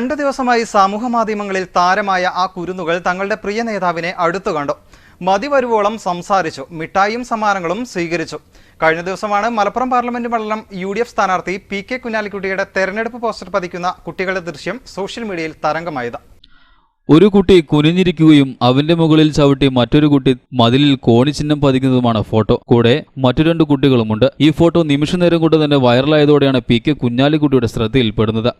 രണ്ടു ദിവസമായി സമൂഹ മാധ്യമങ്ങളിൽ താരമായ ആ കുരുന്നുകൾ തങ്ങളുടെ പ്രിയ നേതാവിനെ അടുത്തു കണ്ടു. മതി വരുവോളം സംസാരിച്ചു. മിഠായിയും സമ്മാനങ്ങളും സ്വീകരിച്ചു. കഴിഞ്ഞ ദിവസമാണ് മലപ്പുറം പാർലമെന്റ് മണ്ഡലം യു ഡി എഫ് സ്ഥാനാർത്ഥി പി കെ കുഞ്ഞാലിക്കുട്ടിയുടെ തെരഞ്ഞെടുപ്പ് പോസ്റ്റർ പതിക്കുന്ന കുട്ടികളുടെ ദൃശ്യം സോഷ്യൽ മീഡിയയിൽ തരംഗമായത്. ഒരു കുട്ടി കുനിഞ്ഞിരിക്കുകയും അവന്റെ മുകളിൽ ചവിട്ടി മറ്റൊരു കുട്ടി മതിലിൽ കോണിച്ചിഹ്നം പതിക്കുന്നതുമാണ് ഫോട്ടോ. കൂടെ മറ്റു രണ്ട് കുട്ടികളുമുണ്ട്. ഈ ഫോട്ടോ നിമിഷ നേരം കൊണ്ട് തന്നെ വൈറലായതോടെയാണ് പി കെ കുഞ്ഞാലിക്കുട്ടിയുടെ ശ്രദ്ധയിൽപ്പെടുന്നത്.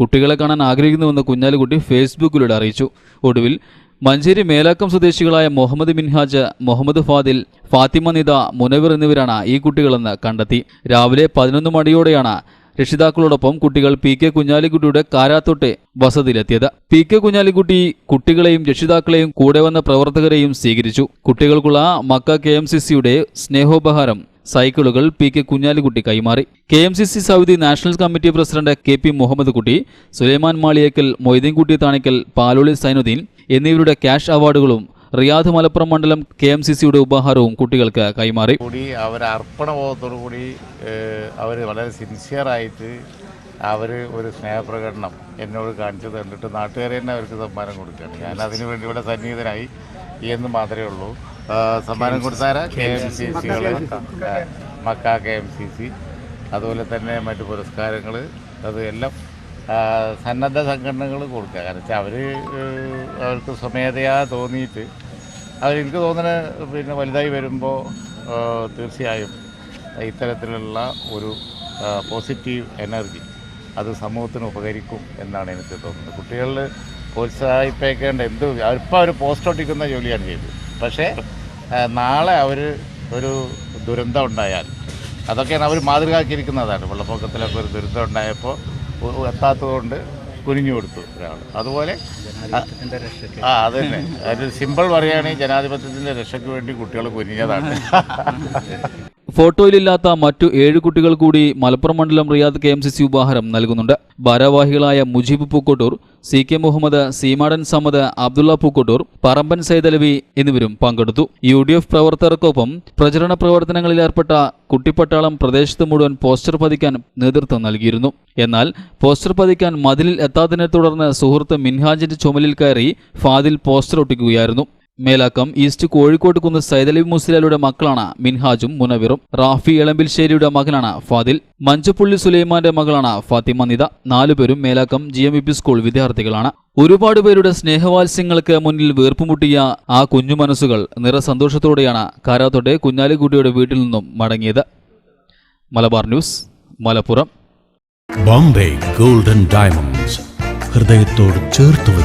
കുട്ടികളെ കാണാൻ ആഗ്രഹിക്കുന്നുവെന്ന് കുഞ്ഞാലിക്കുട്ടി ഫേസ്ബുക്കിലൂടെ അറിയിച്ചു. ഒടുവിൽ മഞ്ചേരി മേലാക്കം സ്വദേശികളായ മുഹമ്മദ് മിൻഹാജ് മുഹമ്മദ് ഫാദിൽ ഫാത്തിമ നിത മുനവിർ എന്നിവരാണ് ഈ കുട്ടികളെന്ന് കണ്ടെത്തി. രാവിലെ പതിനൊന്ന് മണിയോടെയാണ് രക്ഷിതാക്കളോടൊപ്പം കുട്ടികൾ പി കെ കുഞ്ഞാലിക്കുട്ടിയുടെ കാരാത്തോട്ടെ വസതിയിലെത്തിയത്. പി കെ കുഞ്ഞാലിക്കുട്ടി കുട്ടികളെയും രക്ഷിതാക്കളെയും കൂടെ വന്ന പ്രവർത്തകരെയും സ്വീകരിച്ചു. കുട്ടികൾക്കുള്ള മക്ക കെ എം സി സിയുടെ സ്നേഹോപഹാരം സൈക്കിളുകൾ പി കെ കുഞ്ഞാലിക്കുട്ടി കൈമാറി. K M C C Saudi national committee president K P Muhammad Kutty Sulaiman Maliyekkal Moideenkutty Thanikkal Paloli Zainuddin എന്നിവരുടെ ക്യാഷ് അവാർഡുകളും റിയാദ് മലപ്പുറം മണ്ഡലം കെ എം സി സിയുടെ ഉപഹാരവും കുട്ടികൾക്ക് കൈമാറി. കൂടി അവർ അർപ്പണബോധത്തോടു കൂടി അവർ വളരെ സിൻസിയറായിട്ട് അവർ ഒരു സ്നേഹപ്രകടനം എന്നോട് കാണിച്ചു തന്നിട്ട് നാട്ടുകാരെ തന്നെ അവർക്ക് സമ്മാനം കൊടുക്കുകയാണ്. ഞാൻ അതിനു വേണ്ടി ഇവിടെ സന്നിഹിതനായി എന്ന് മാത്രമേ ഉള്ളൂ. സമ്മാനം കൊടുത്താര K M C സികൾ Mecca K M C C. അതുപോലെ തന്നെ മറ്റു പുരസ്കാരങ്ങൾ അത് എല്ലാം സന്നദ്ധ സംഘടനകൾ കൊടുക്കുക. കാരണം വെച്ചാൽ അവർ അവർക്ക് സ്വമേധയാ തോന്നിയിട്ട് അവർ എനിക്ക് തോന്നുന്നത് പിന്നെ വലുതായി വരുമ്പോൾ തീർച്ചയായും ഇത്തരത്തിലുള്ള ഒരു പോസിറ്റീവ് എനർജി അത് സമൂഹത്തിന് ഉപകരിക്കും എന്നാണ് എനിക്ക് തോന്നുന്നത്. കുട്ടികളിൽ പ്രോത്സാഹിപ്പിക്കേണ്ട എന്ത് ഇപ്പോൾ അവർ പോസ്റ്റ് ഒട്ടിക്കുന്ന ജോലിയാണ് ചെയ്തത്. പക്ഷേ നാളെ അവർ ഒരു ദുരന്തം ഉണ്ടായാൽ അതൊക്കെയാണ് അവർ മാതൃകയാക്കിയിരിക്കുന്നതാണ് വെള്ളപ്പൊക്കത്തിലൊക്കെ ഒരു ദുരന്തം ഉണ്ടായപ്പോൾ എത്താത്തതുകൊണ്ട് കുനിഞ്ഞു കൊടുത്തു ഒരാൾ അതുപോലെ ആ അത് തന്നെ അതൊരു സിമ്പിൾ പറയുകയാണെങ്കിൽ ജനാധിപത്യത്തിന്റെ രക്ഷയ്ക്ക് വേണ്ടി കുട്ടികൾ കുനിഞ്ഞതാണ്. ഫോട്ടോയിലില്ലാത്ത മറ്റു ഏഴ് കുട്ടികൾ കൂടി മലപ്പുറം മണ്ഡലം Riyadh K M C C ഉപഹാരം നൽകുന്നുണ്ട്. ഭാരവാഹികളായ മുജീബ് പൂക്കോട്ടൂർ സി കെ മുഹമ്മദ് സീമാടൻ സമദ് അബ്ദുള്ള പൂക്കോട്ടൂർ പറമ്പൻ സൈദലവി എന്നിവരും പങ്കെടുത്തു. യു ഡി എഫ് പ്രവർത്തകർക്കൊപ്പം പ്രചരണ പ്രവർത്തനങ്ങളിൽ ഏർപ്പെട്ട കുട്ടിപ്പട്ടാളം പ്രദേശത്ത് മുഴുവൻ പോസ്റ്റർ പതിക്കാൻ നേതൃത്വം നൽകിയിരുന്നു. എന്നാൽ പോസ്റ്റർ പതിക്കാൻ മതിലിൽ എത്താത്തതിനെ തുടർന്ന് സുഹൃത്ത് മിൻഹാജിന്റെ ചുമലിൽ കയറി ഫാദിൽ പോസ്റ്റർ ഒട്ടിക്കുകയായിരുന്നു. മേലാക്കം ഈസ്റ്റ് കോഴിക്കോട് കുന്ന് സൈദലി മുസ്ലിയാരുടെ മക്കളാണ് മിൻഹാജും മുനവിറും. റാഫി എളമ്പിൽശ്ശേരിയുടെ മകനാണ് ഫാദിൽ. മഞ്ചപ്പുള്ളി സുലൈമാന്റെ മകളാണ് ഫാത്തിമ നിത. നാലുപേരും Melakkam G M B school വിദ്യാർത്ഥികളാണ്. ഒരുപാട് പേരുടെ സ്നേഹവാത്സ്യങ്ങൾക്ക് മുന്നിൽ വീർപ്പുമുട്ടിയ ആ കുഞ്ഞു മനസ്സുകൾ നിറസന്തോഷത്തോടെയാണ് കാരാത്തോട്ടെ കുഞ്ഞാലിക്കുട്ടിയുടെ വീട്ടിൽ നിന്നും മടങ്ങിയത്. Malabar news Malappuram. Bombay golden diamonds. ഹൃദയത്തോട് ചേർത്ത്